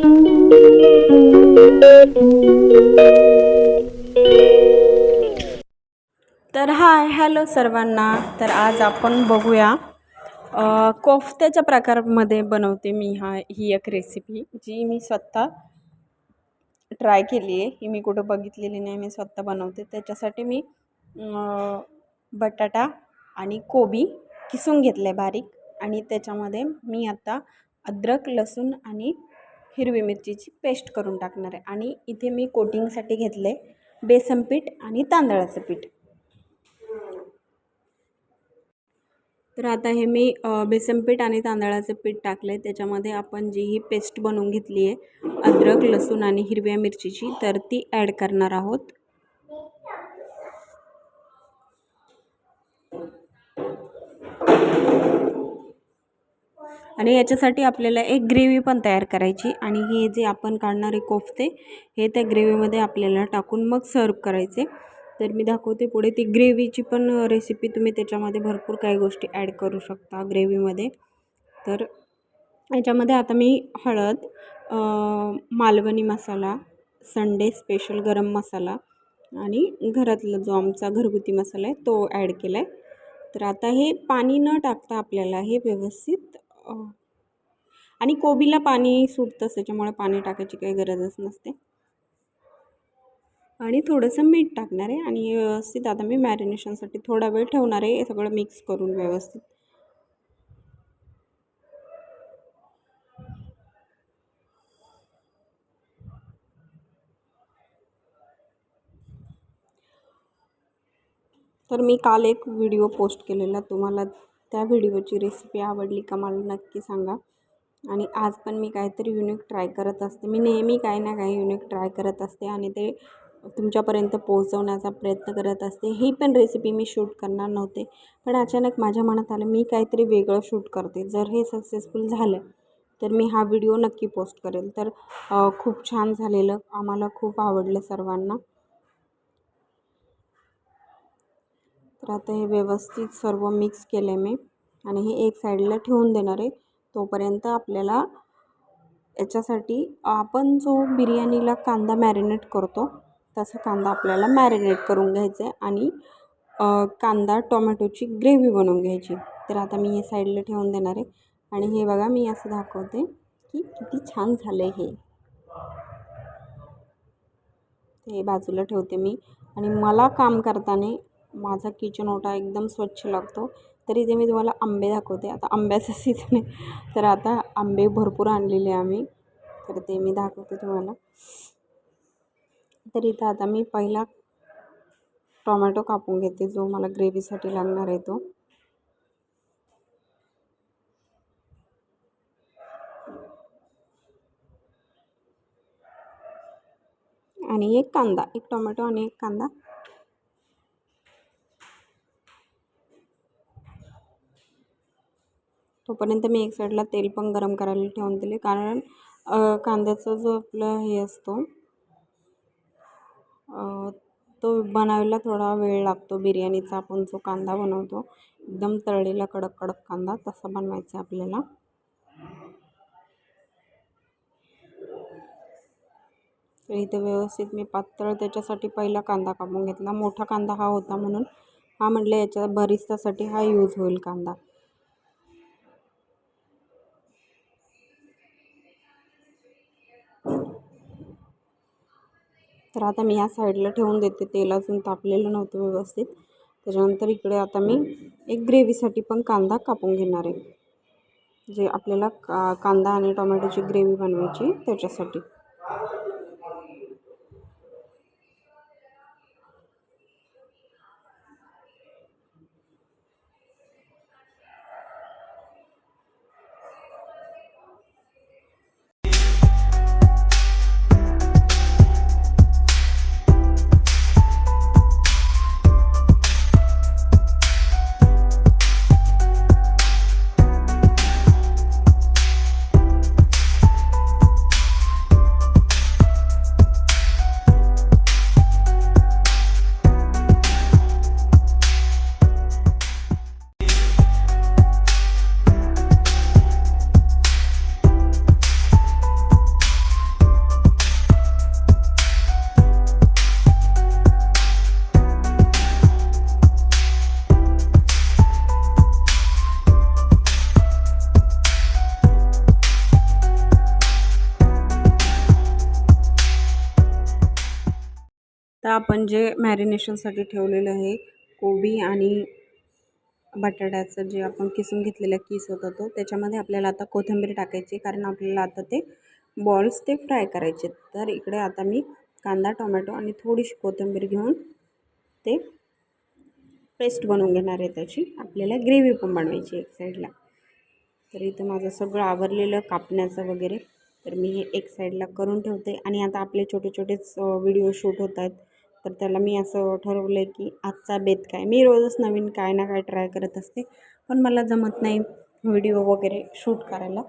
तर hi hello सर्वांना. तर आज आपण बघूया कोफ्त्याच्या प्रकारमध्ये बनवते मी हा ही एक रेसिपी जी मी स्वतः ट्राय केली आहे. ही मी कुठं बघितलेली नाही मी स्वतः बनवते. त्याच्यासाठी मी बटाटा आणि कोबी किसून घेतलं आहे बारीक. आणि त्याच्यामध्ये मी आता अद्रक लसूण आणि हिरवी मिरचीची पेस्ट करून टाकणार आहे. आणि इथे मी कोटिंगसाठी घेतलं आहे बेसन पीठ आणि तांदळाचं पीठ. तर आता हे मी बेसन पीठ आणि तांदळाचं पीठ टाकलं आहे त्याच्यामध्ये आपण जी ही पेस्ट बनवून घेतली आहे अद्रक लसूण आणि हिरव्या मिरचीची तर ती ॲड करणार आहोत. आणि याच्यासाठी आपल्याला एक ग्रेव्ही पण तयार करायची आणि हे जे आपण काढणारे कोफ्ते हे त्या ग्रेव्हीमध्ये आपल्याला टाकून मग सर्व करायचे. तर मी दाखवते पुढे ती ग्रेव्हीची पण रेसिपी तुम्ही त्याच्यामध्ये भरपूर काही गोष्टी ॲड करू शकता ग्रेव्हीमध्ये. तर याच्यामध्ये आता मी हळद मालवणी मसाला संडे स्पेशल गरम मसाला आणि घरातला जो आमचा घरगुती मसाला आहे तो ॲड केला आहे तर आता हे पाणी न टाकता आपल्याला हे व्यवस्थित आणि कोबीला पाणी सुटतंच त्याच्यामुळे पाणी टाकायची काही गरजच नसते. आणि थोडंसं मीठ टाकणार आहे आणि व्यवस्थित आता मी मॅरिनेशनसाठी थोडा वेळ ठेवणार आहे हे सगळं मिक्स करून व्यवस्थित. तर मी काल एक व्हिडिओ पोस्ट केलेला तुम्हाला त्या व्हिडिओची रेसिपी आवडली का मला नक्की सांगा. आणि आज पण मी काहीतरी युनिक ट्राय करत असते. मी नेहमी काही ना काही युनिक ट्राय करत असते आणि ते तुमच्यापर्यंत पोहोचवण्याचा प्रयत्न करत असते. ही पण रेसिपी मी शूट करणार नव्हते. पण अचानक माझ्या मनात आलं मी काहीतरी वेगळं शूट करते. जर हे सक्सेसफुल झालं तर मी हा व्हिडिओ नक्की पोस्ट करेल. तर खूप छान झालेलं. आम्हाला खूप आवडलं सर्वांना. तर आता हे व्यवस्थित सर्व मिक्स केलं आहे मी. आणि हे एक साईडला ठेवून देणार आहे. तोपर्यंत आपल्याला याच्यासाठी आपण जो बिर्याणीला कांदा मॅरिनेट करतो तसा कांदा आपल्याला मॅरिनेट करून घ्यायचा आहे आणि कांदा टोमॅटोची ग्रेव्ही बनवून घ्यायची. तर आता मी हे साईडला ठेवून देणार आहे. आणि हे बघा मी असं दाखवते की किती छान झालं आहे हे. ते बाजूला ठेवते मी. आणि मला काम करताना माझा किचन ओटा एकदम स्वच्छ लागतो. तरी ते मी तुम्हाला आंबे दाखवते. आता आंब्याचा सीझन आहे. तर आता आंबे भरपूर आणलेले आम्ही. तर ते मी दाखवते तुम्हाला. तर इथं आता मी पहिला टोमॅटो कापून घेते. जो मला ग्रेव्हीसाठी लागणार आहे तो. आणि एक कांदा एक टोमॅटो आणि एक कांदा. तोपर्यंत मी एक साईडला तेल पण गरम करायला ठेवून दिले. कारण कांद्याचा जो आपला हे असतो तो बनवायला थोडा वेळ लागतो. बिर्याणीचा आपण जो कांदा बनवतो एकदम तळलेला कडक कडक कांदा तसा बनवायचा आहे आपल्याला. तर इथे व्यवस्थित मी पातळ त्याच्यासाठी पहिला कांदा कापून घेतला. मोठा कांदा हा होता म्हणून हा म्हटलं याच्या बरिस्तासाठी हा यूज होईल कांदा. तर आता मी ह्या साईडला ठेवून देते. तेल अजून तापलेलं नव्हतं व्यवस्थित. त्याच्यानंतर इकडे आता मी एक ग्रेव्हीसाठी पण कांदा कापून घेणार आहे. जे आपल्याला का कांदा आणि टोमॅटोची ग्रेव्ही बनवायची त्याच्यासाठी. आपण जे मॅरिनेशनसाठी ठेवलेलं आहे कोबी आणि बटाट्याचं जे आपण किसून घेतलेला किस होता तो त्याच्यामध्ये आपल्याला आता कोथिंबीर टाकायची कारण आपल्याला आता ते बॉल्स ते फ्राय करायचे तर इकडे आता मी कांदा टोमॅटो आणि थोडीशी कोथिंबीर घेऊन ते पेस्ट बनवून घेणार आहे त्याची. आपल्याला ग्रेव्ही पण बनवायची एक साईडला तर इथं माझं सगळं आवरलेलं कापण्याचं वगैरे तर मी हे एक साईडला करून ठेवते. आणि आता आपले छोटे छोटेच व्हिडिओ शूट होत आहेत. तर त्याला मी असं ठरवलं आहे की आजचा बेत काय? मी रोजच नवीन काय ना काय ट्राय करत असते. पण मला जमत नाही व्हिडिओ वगैरे शूट करायला.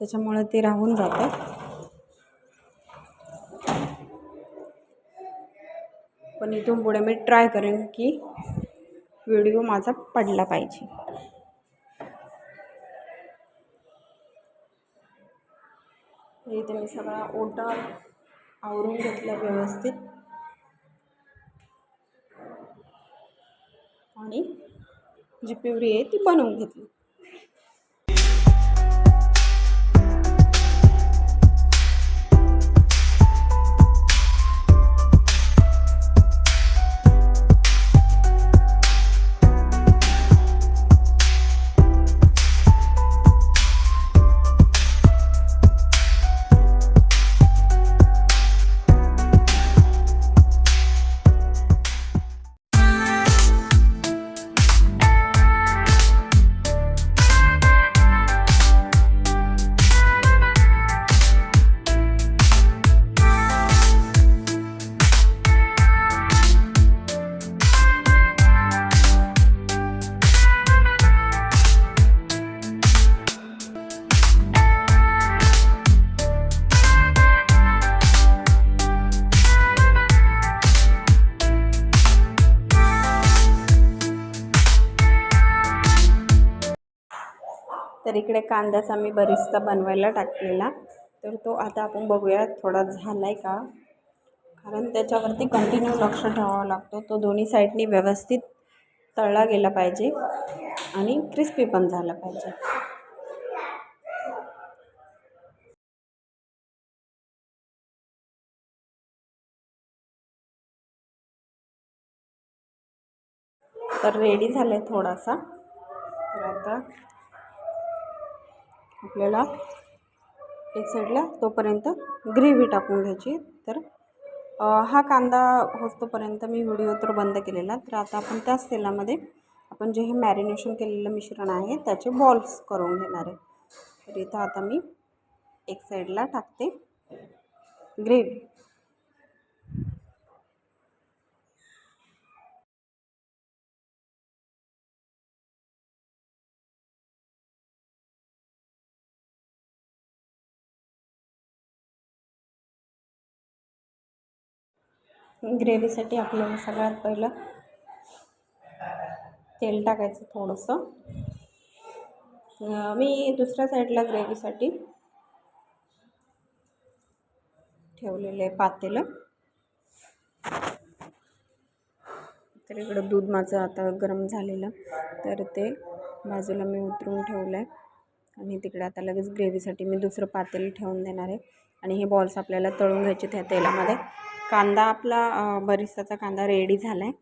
त्याच्यामुळे ते राहून जातं. पण इथून पुढे मी ट्राय करेन की व्हिडिओ माझा पडला पाहिजे. इथे मी सगळा ओटा आवरून घेतला व्यवस्थित. आणि जी पिवरी आहे ती बनवून घेतली. इकडे कांद्याचा मी बरिस्ता बनवायला टाकलेला. तर तो आता आपण बघूया थोडा झाला आहे का? कारण त्याच्यावरती कंटिन्यू लक्ष ठेवावा लागतो. तो दोन्ही साईडनी व्यवस्थित तळला गेला पाहिजे आणि क्रिस्पी पण झाला पाहिजे. तर रेडी झालं आहे थोडासा. तर आता आपल्याला एक साईडला तोपर्यंत ग्रेव्ही टाकून घ्यायची. तर हा कांदा होतोपर्यंत मी व्हिडिओ तर बंद केलेला. तर आता आपण त्याच तेलामध्ये आपण जे हे मॅरिनेशन केलेलं मिश्रण आहे त्याचे बॉल्स करून घेणार आहे. तर इथं आता मी एक साईडला टाकते ग्रेव्ही. ग्रेव्हीसाठी आपल्याला सगळ्यात पहिलं तेल टाकायचं थोडंसं. मी दुसऱ्या साईडला ग्रेव्हीसाठी ठेवलेलं आहे पातेलं. तर इकडं दूध माझं आता गरम झालेलं. तर ते बाजूला मी उतरून ठेवलं आहे आणि तिकडे आता लगेच ग्रेव्हीसाठी मी दुसरं पातेलं ठेवून देणार आहे. आणि हे बॉल्स आपल्याला तळून घ्यायचे त्या तेलामध्ये. कांदा आपला बरिस्ताचा कांदा रेडी झाला आहे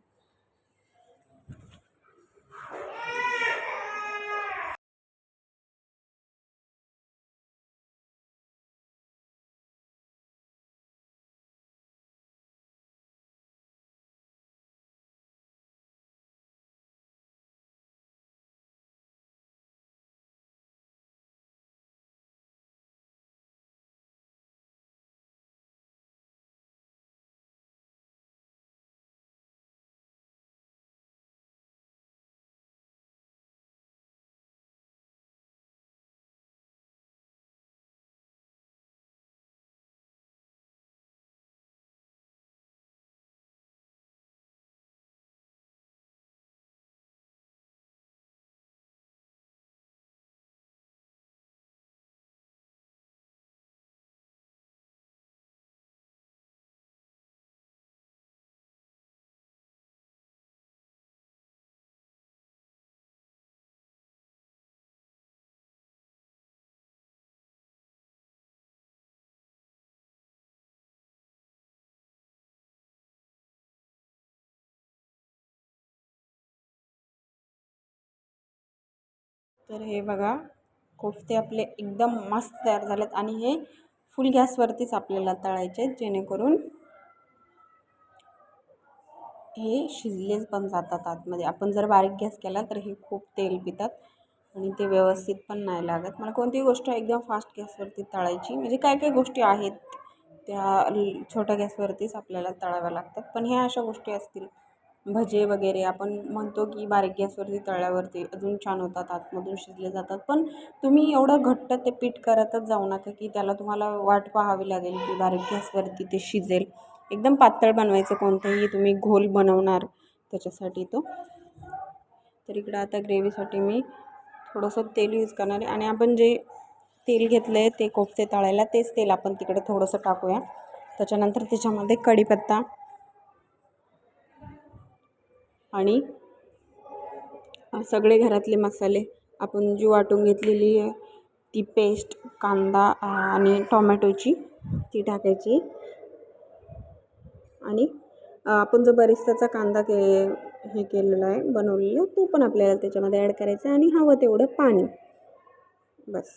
तर हे बघा कोफ्ते आपले एकदम मस्त तयार झालेत आणि हे फुल गॅसवरतीच आपल्याला तळायचे आहेत जेणेकरून हे शिजलेच पण जातात आतमध्ये. आपण जर बारीक गॅस केला तर हे खूप तेल पितात आणि ते व्यवस्थित पण नाही लागत. मला कोणतीही गोष्ट एकदम फास्ट गॅसवरती तळायची म्हणजे काय काय गोष्टी आहेत त्या छोट्या गॅसवरतीच आपल्याला तळाव्या लागतात पण ह्या अशा गोष्टी असतील. भजे वगैरे आपण म्हणतो की बारीक गॅसवरती तळल्यावरती अजून छान होतात आतमधून शिजले जातात. पण तुम्ही एवढं घट्ट ते पीठ करतच जाऊ नका की त्याला तुम्हाला वाट पाहावी लागेल की बारीक गॅसवरती ते शिजेल. एकदम पातळ बनवायचं कोणतंही तुम्ही घोल बनवणार त्याच्यासाठी तो. तर इकडं आता ग्रेव्हीसाठी मी थोडंसं तेल यूज करणार आहे. आणि आपण जे तेल घेतलं आहे ते कोफते तळायला तेच तेल आपण तिकडे थोडंसं टाकूया. त्याच्यानंतर त्याच्यामध्ये कढीपत्ता आणि सगळे घरातले मसाले आपण जी वाटून घेतलेली आहे ती पेस्ट कांदा आणि टोमॅटोची ती टाकायची. आणि आपण जो बरिस्ताचा कांदा के हे केलेला आहे बनवलेला तो पण आपल्याला त्याच्यामध्ये ॲड करायचा आहे आणि हवं तेवढं पाणी. बस.